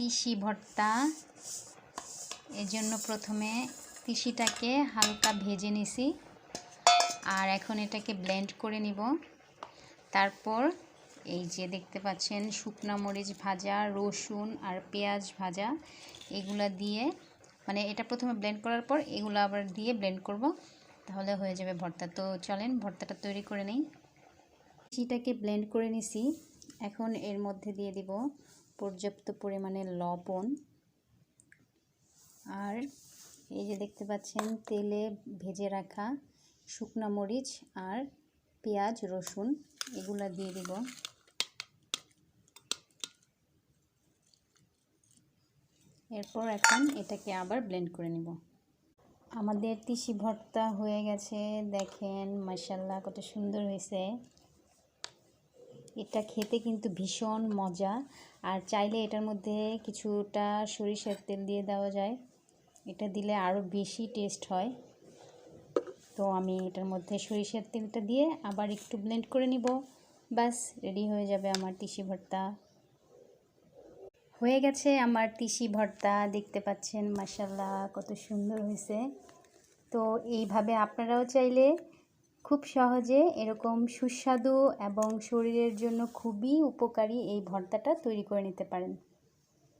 তিসি ভর্তা। এজন্য প্রথমে তিসিটাকে হালকা ভেজে নিছি। আর এখন এটাকে ব্লেন্ড করে নিব। তারপর এই যে দেখতে পাচ্ছেন, শুকনা মরিচ ভাজা, রসুন আর পেঁয়াজ ভাজা, এগুলা দিয়ে মানে এটা প্রথমে ব্লেন্ড করার পর এগুলো আবার দিয়ে ব্লেন্ড করব, তাহলে হয়ে যাবে ভর্তা। তো চলেন ভর্তাটা তৈরি করে নেই। তিসিটাকে ব্লেন্ড করে নিছি। এখন এর মধ্যে দিয়ে দিব পর্যাপ্ত পরিমাণে লবণ। আর এই যে দেখতে পাচ্ছেন, তেলে ভেজে রাখা শুকনো মরিচ আর পেঁয়াজ, রসুন এগুলা দিয়ে দিব। এরপর এখন এটাকে আবার ব্লেন্ড করে নিব। আমাদের তিসি ভর্তা হয়ে গেছে। দেখেন মাসাল্লাহ কত সুন্দর হয়েছে। এটা খেতে কিন্তু ভীষণ মজা। আর চাইলে এটার মধ্যে কিছুটা সরিষার তেল দিয়ে দেওয়া যায়। এটা দিলে আরও বেশি টেস্ট হয়। তো আমি এটার মধ্যে সরিষার তেলটা দিয়ে আবার একটু ব্লেন্ড করে নিব। ব্যাস রেডি হয়ে যাবে আমার তিসি ভর্তা। হয়ে গেছে আমার তিসি ভর্তা। দেখতে পাচ্ছেন মাসাল্লাহ কত সুন্দর হয়েছে। তো এইভাবে আপনারাও চাইলে খুব সহজে এরকম সুস্বাদু এবং শরীরের জন্য খুবই উপকারী এই ভর্তাটা তৈরি করে নিতে পারেন।